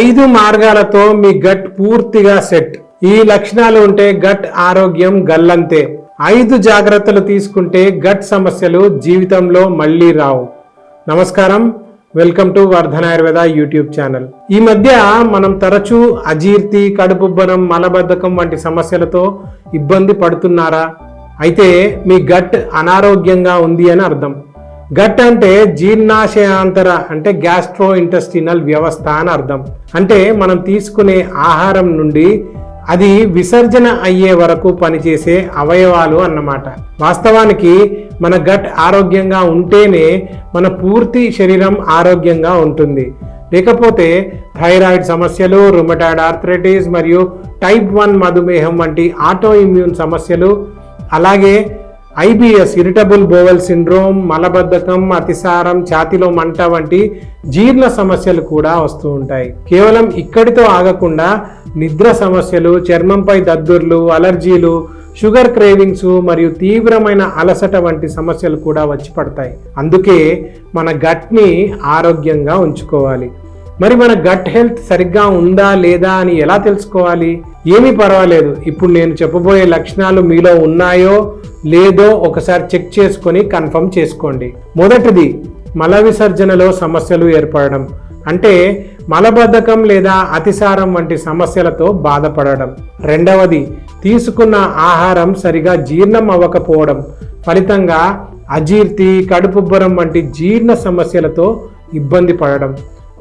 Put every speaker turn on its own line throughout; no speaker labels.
ఐదు మార్గాలతో మీ గట్ పూర్తిగా సెట్. ఈ లక్షణాలు ఉంటే గట్ ఆరోగ్యం గల్లంతే. ఐదు జాగ్రత్తలు తీసుకుంటే గట్ సమస్యలు జీవితంలో మళ్ళీ రావు. నమస్కారం. Welcome to Vardhana Ayurveda YouTube channel. ఈ మధ్య మనం తరచూ అజీర్తి కడుపుబ్బనం మలబద్ధకం వంటి సమస్యలతో ఇబ్బంది పడుతున్నారా? అయితే మీ గట్ అనారోగ్యంగా ఉంది అని అర్థం. గట్ అంటే జీర్ణాశయాంతర అంటే గ్యాస్ట్రో ఇంటెస్టినల్ వ్యవస్థ అని అర్థం. అంటే మనం తీసుకునే ఆహారం నుండి అది విసర్జన అయ్యే వరకు పనిచేసే అవయవాలు అన్నమాట. వాస్తవానికి మన గట్ ఆరోగ్యంగా ఉంటేనే మన పూర్తి శరీరం ఆరోగ్యంగా ఉంటుంది. లేకపోతే థైరాయిడ్ సమస్యలు రుమటాయిడ్ ఆర్థరైటిస్ మరియు టైప్ వన్ మధుమేహం వంటి ఆటో ఇమ్యూన్ సమస్యలు అలాగే ఐబిఎస్ ఇరిటబుల్ బోవెల్ సిండ్రోమ్ మలబద్ధకం అతిసారం ఛాతిలో మంట వంటి జీర్ణ సమస్యలు కూడా వస్తూ ఉంటాయి. కేవలం ఇక్కడితో ఆగకుండా నిద్ర సమస్యలు చర్మంపై దద్దుర్లు అలర్జీలు షుగర్ క్రేవింగ్స్ మరియు తీవ్రమైన అలసట వంటి సమస్యలు కూడా వచ్చి పడతాయి. అందుకే మన గట్ని ఆరోగ్యంగా ఉంచుకోవాలి. మరి మన గట్ హెల్త్ సరిగ్గా ఉందా లేదా అని ఎలా తెలుసుకోవాలి? ఏమీ పర్వాలేదు. ఇప్పుడు నేను చెప్పబోయే లక్షణాలు మీలో ఉన్నాయో లేదో ఒకసారి చెక్ చేసుకొని కన్ఫర్మ్ చేసుకోండి. మొదటిది మల విసర్జనలో సమస్యలు ఏర్పడడం. అంటే మలబద్ధకం లేదా అతిసారం వంటి సమస్యలతో బాధపడడం. రెండవది తీసుకున్న ఆహారం సరిగా జీర్ణం అవ్వకపోవడం. ఫలితంగా అజీర్తి కడుపుబ్బరం వంటి జీర్ణ సమస్యలతో ఇబ్బంది పడడం.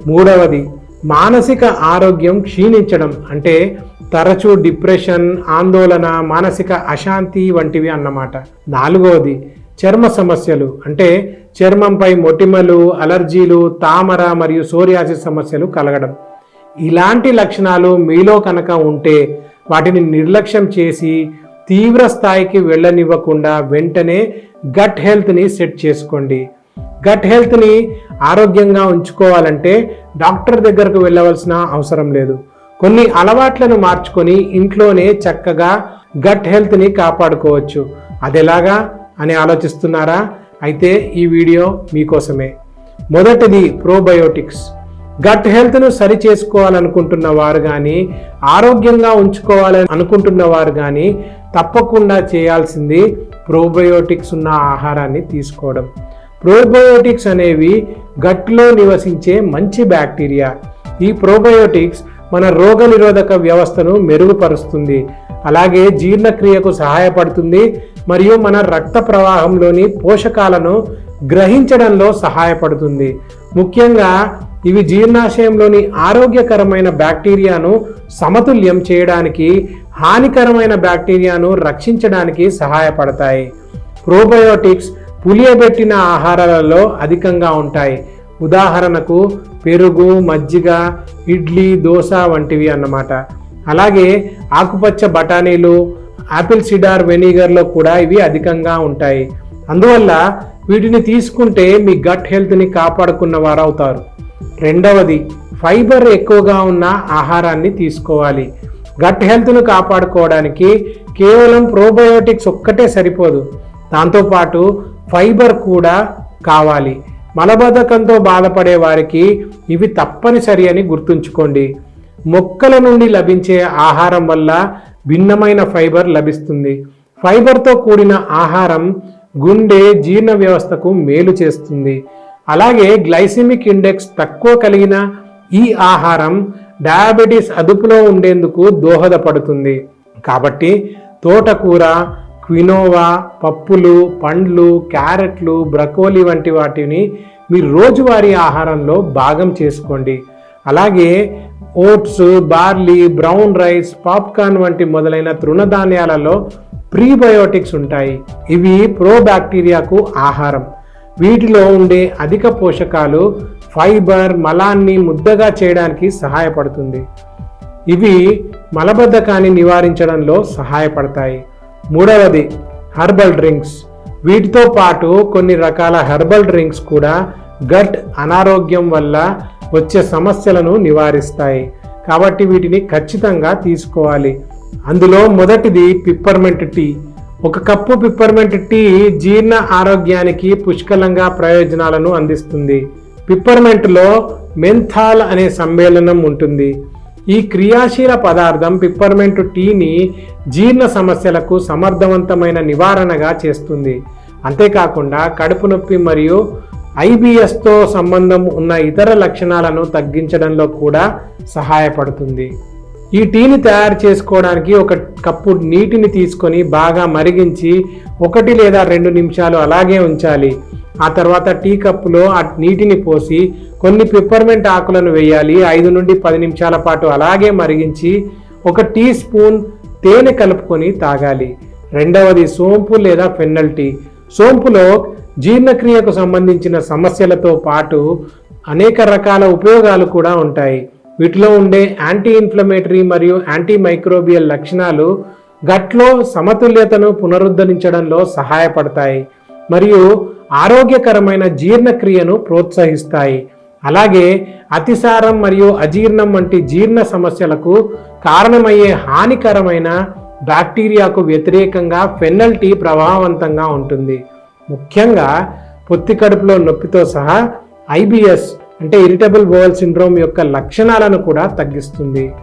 మూడవది మానసిక ఆరోగ్యం క్షీణించడం. అంటే తరచూ డిప్రెషన్ ఆందోళన మానసిక అశాంతి వంటివి అన్నమాట. నాలుగవది చర్మ సమస్యలు. అంటే చర్మంపై మొటిమలు అలర్జీలు తామర మరియు సోరియాసిస్ సమస్యలు కలగడం. ఇలాంటి లక్షణాలు మీలో కనుక ఉంటే వాటిని నిర్లక్ష్యం చేసి తీవ్ర స్థాయికి వెళ్ళనివ్వకుండా వెంటనే గట్ హెల్త్ని సెట్ చేసుకోండి. గట్ హెల్త్ని ఆరోగ్యంగా ఉంచుకోవాలంటే డాక్టర్ దగ్గరకు వెళ్ళవలసిన అవసరం లేదు. కొన్ని అలవాట్లను మార్చుకొని ఇంట్లోనే చక్కగా గట్ హెల్త్ని కాపాడుకోవచ్చు. అదెలాగా అని ఆలోచిస్తున్నారా? అయితే ఈ వీడియో మీకోసమే. మొదటిది ప్రోబయోటిక్స్. గట్ హెల్త్ను సరి చేసుకోవాలనుకుంటున్న వారు కానీ ఆరోగ్యంగా ఉంచుకోవాలని అనుకుంటున్న వారు కానీ తప్పకుండా చేయాల్సింది ప్రోబయోటిక్స్ ఉన్న ఆహారాన్ని తీసుకోవడం. ప్రోబయోటిక్స్ అనేవి గట్లో నివసించే మంచి బ్యాక్టీరియా. ఈ ప్రోబయోటిక్స్ మన రోగనిరోధక వ్యవస్థను మెరుగుపరుస్తుంది. అలాగే జీర్ణక్రియకు సహాయపడుతుంది మరియు మన రక్త ప్రవాహంలోని పోషకాలను గ్రహించడంలో సహాయపడుతుంది. ముఖ్యంగా ఇవి జీర్ణాశయంలోని ఆరోగ్యకరమైన బ్యాక్టీరియాను సమతుల్యం చేయడానికి హానికరమైన బ్యాక్టీరియాను రక్షించడానికి సహాయపడతాయి. ప్రోబయోటిక్స్ పులియబెట్టిన ఆహారాలలో అధికంగా ఉంటాయి. ఉదాహరణకు పెరుగు మజ్జిగ ఇడ్లీ దోశ వంటివి అన్నమాట. అలాగే ఆకుపచ్చ బఠానీలు ఆపిల్ సిడార్ వెనిగర్లో కూడా ఇవి అధికంగా ఉంటాయి. అందువల్ల వీటిని తీసుకుంటే మీ గట్ హెల్త్ని కాపాడుకున్న వారు అవుతారు రెండవది ఫైబర్ ఎక్కువగా ఉన్న ఆహారాన్ని తీసుకోవాలి. గట్ హెల్త్ను కాపాడుకోవడానికి కేవలం ప్రోబయోటిక్స్ ఒక్కటే సరిపోదు. దాంతోపాటు ఫైబర్ కూడా కావాలి. మలబద్ధకంతో బాధపడే వారికి ఇవి తప్పనిసరి అని గుర్తుంచుకోండి. మొక్కల నుండి లభించే ఆహారం వల్ల భిన్నమైన ఫైబర్ లభిస్తుంది. ఫైబర్తో కూడిన ఆహారం గుండె జీర్ణ వ్యవస్థకు మేలు చేస్తుంది. అలాగే గ్లైసిమిక్ ఇండెక్స్ తక్కువ కలిగిన ఈ ఆహారం డయాబెటీస్ అదుపులో ఉండేందుకు దోహదపడుతుంది. కాబట్టి తోటకూర క్వినోవా పప్పులు పండ్లు క్యారెట్లు బ్రకోలీ వంటి వాటిని మీరు రోజువారీ ఆహారంలో భాగం చేసుకోండి. అలాగే oats barley brown rice popcorn వంటి మొదలైన తృణధాన్యాలలో ప్రీబయోటిక్స్ ఉంటాయి. ఇవి ప్రోబ్యాక్టీరియాకు ఆహారం. వీటిలో ఉండే అధిక పోషకాలు ఫైబర్ మలాన్ని ముద్దగా చేయడానికి సహాయపడుతుంది. ఇవి మలబద్ధకాన్ని నివారించడంలో సహాయపడతాయి. మూడవది హెర్బల్ డ్రింక్స్ వీటితో పాటు కొన్ని రకాల హెర్బల్ డ్రింక్స్ కూడా గట్ అనారోగ్యం వల్ల వచ్చే సమస్యలను నివారిస్తాయి. కాబట్టి వీటిని ఖచ్చితంగా తీసుకోవాలి. అందులో మొదటిది పిప్పర్మెంట్ టీ ఒక కప్పు పిప్పర్మెంట్ టీ జీర్ణ ఆరోగ్యానికి పుష్కలంగా ప్రయోజనాలను అందిస్తుంది. పిప్పర్మెంట్లో మెంథాల్ అనే సమ్మేళనం ఉంటుంది. ఈ క్రియాశీల పదార్థం పిప్పర్మెంట్ టీని జీర్ణ సమస్యలకు సమర్థవంతమైన నివారణగా చేస్తుంది. అంతేకాకుండా కడుపు నొప్పి మరియు ఐబిఎస్తో సంబంధం ఉన్న ఇతర లక్షణాలను తగ్గించడంలో కూడా సహాయపడుతుంది. ఈ టీని తయారు చేసుకోవడానికి ఒక కప్పు నీటిని తీసుకొని బాగా మరిగించి ఒకటి లేదా రెండు నిమిషాలు అలాగే ఉంచాలి. ఆ తర్వాత టీ కప్పులో ఆ నీటిని పోసి కొన్ని పిప్పర్మెంట్ ఆకులను వేయాలి. ఐదు నుండి పది నిమిషాల పాటు అలాగే మరిగించి ఒక టీ స్పూన్ తేనె కలుపుకొని తాగాలి. రెండవది సోంపు లేదా ఫెన్నల్ టీ. సోంపులో జీర్ణక్రియకు సంబంధించిన సమస్యలతో పాటు అనేక రకాల ఉపయోగాలు కూడా ఉంటాయి. వీటిలో ఉండే యాంటీ ఇన్ఫ్లమేటరీ మరియు యాంటీ మైక్రోబియల్ లక్షణాలు గట్లో సమతుల్యతను పునరుద్ధరించడంలో సహాయపడతాయి. మరియు ఆరోగ్యకరమైన జీర్ణక్రియను ప్రోత్సహిస్తాయి. అలాగే అతిసారం మరియు అజీర్ణం వంటి జీర్ణ సమస్యలకు కారణమయ్యే హానికరమైన బ్యాక్టీరియాకు వ్యతిరేకంగా ఫెన్నల్ టీ ప్రభావవంతంగా ఉంటుంది. ముఖ్యంగా పొత్తి కడుపులో నొప్పితో సహా ఐబిఎస్ అంటే ఇరిటబుల్ బోవల్ సిండ్రోమ్ యొక్క లక్షణాలను కూడా తగ్గిస్తుంది.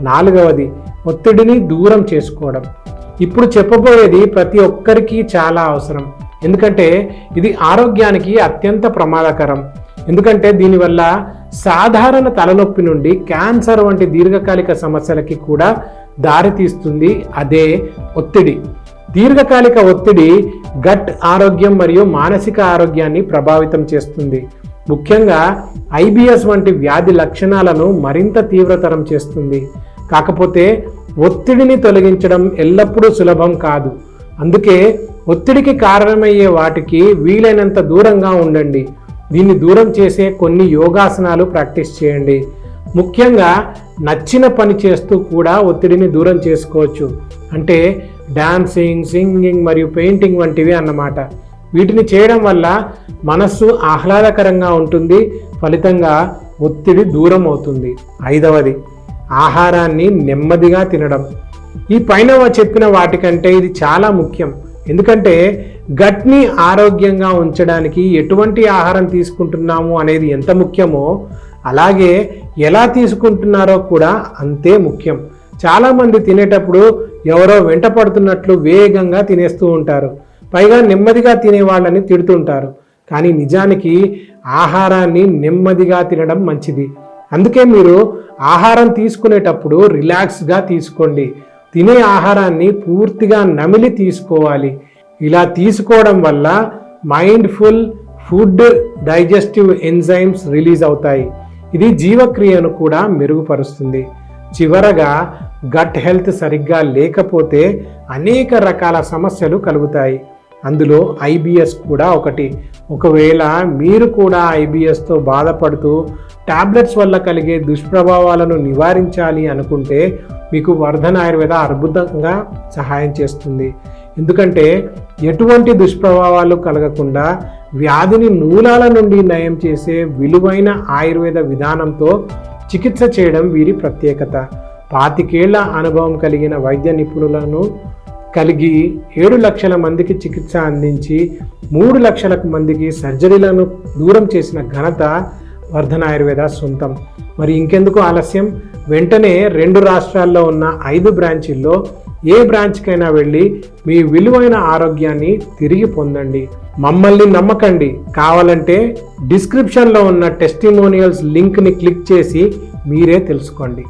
నాలుగవది ఒత్తిడిని దూరం చేసుకోవడం. ఇప్పుడు చెప్పబోయేది ప్రతి ఒక్కరికి చాలా అవసరం. ఎందుకంటే ఇది ఆరోగ్యానికి అత్యంత ప్రమాదకరం. ఎందుకంటే దీనివల్ల సాధారణ తలనొప్పి నుండి క్యాన్సర్ వంటి దీర్ఘకాలిక సమస్యలకి కూడా దారితీస్తుంది అదే ఒత్తిడి. దీర్ఘకాలిక ఒత్తిడి గట్ ఆరోగ్యం మరియు మానసిక ఆరోగ్యాన్ని ప్రభావితం చేస్తుంది. ముఖ్యంగా ఐబిఎస్ వంటి వ్యాధి లక్షణాలను మరింత తీవ్రతరం చేస్తుంది. కాకపోతే ఒత్తిడిని తొలగించడం ఎల్లప్పుడూ సులభం కాదు. అందుకే ఒత్తిడికి కారణమయ్యే వాటికి వీలైనంత దూరంగా ఉండండి. దీన్ని దూరం చేసే కొన్ని యోగాసనాలు ప్రాక్టీస్ చేయండి. ముఖ్యంగా నచ్చిన పని చేస్తూ కూడా ఒత్తిడిని దూరం చేసుకోవచ్చు. అంటే డాన్సింగ్ సింగింగ్ మరియు పెయింటింగ్ వంటివి అన్నమాట. వీటిని చేయడం వల్ల మనస్సు ఆహ్లాదకరంగా ఉంటుంది. ఫలితంగా ఒత్తిడి దూరం అవుతుంది. ఐదవది ఆహారాన్ని నెమ్మదిగా తినడం. ఈ పైన చెప్పిన వాటికంటే ఇది చాలా ముఖ్యం. ఎందుకంటే గట్ని ఆరోగ్యంగా ఉంచడానికి ఎటువంటి ఆహారం తీసుకుంటున్నాము అనేది ఎంత ముఖ్యమో అలాగే ఎలా తీసుకుంటున్నారో కూడా అంతే ముఖ్యం. చాలామంది తినేటప్పుడు ఎవరో వెంట పడుతున్నట్లు వేగంగా తినేస్తూ ఉంటారు. పైగా నెమ్మదిగా తినే వాళ్ళని తిడుతుంటారు కానీ నిజానికి ఆహారాన్ని నెమ్మదిగా తినడం మంచిది. అందుకే మీరు ఆహారం తీసుకునేటప్పుడు రిలాక్స్గా తీసుకోండి. తినే ఆహారాన్ని పూర్తిగా నమిలి తీసుకోవాలి. ఇలా తీసుకోవడం వల్ల mindful food digestive enzymes release అవుతాయి. ఇది జీవక్రియను కూడా మెరుగుపరుస్తుంది. చివరగా గట్ హెల్త్ సరిగ్గా లేకపోతే అనేక రకాల సమస్యలు కలుగుతాయి. అందులో ఐబిఎస్ కూడా ఒకటి. ఒకవేళ మీరు కూడా ఐబిఎస్తో బాధపడుతూ టాబ్లెట్స్ వల్ల కలిగే దుష్ప్రభావాలను నివారించాలి అనుకుంటే మీకు వర్ధన ఆయుర్వేద అద్భుతంగా సహాయం చేస్తుంది. ఎందుకంటే ఎటువంటి దుష్ప్రభావాలు కలగకుండా వ్యాధిని మూలాల నుండి నయం చేసే విలువైన ఆయుర్వేద విధానంతో చికిత్స చేయడం వీరి ప్రత్యేకత. పాతికేళ్ళ అనుభవం కలిగిన వైద్య నిపుణులను కలిగి ఏడు లక్షల మందికి చికిత్స అందించి మూడు లక్షల మందికి సర్జరీలను దూరం చేసిన ఘనత వర్ధన ఆయుర్వేద సొంతం. మరి ఇంకెందుకు ఆలస్యం? వెంటనే రెండు రాష్ట్రాల్లో ఉన్న ఐదు బ్రాంచీల్లో ఏ బ్రాంచ్కైనా వెళ్ళి మీ విలువైన ఆరోగ్యాన్ని తిరిగి పొందండి. మమ్మల్ని నమ్మకండి. కావాలంటే డిస్క్రిప్షన్లో ఉన్న టెస్టిమోనియల్స్ లింక్ని క్లిక్ చేసి మీరే తెలుసుకోండి.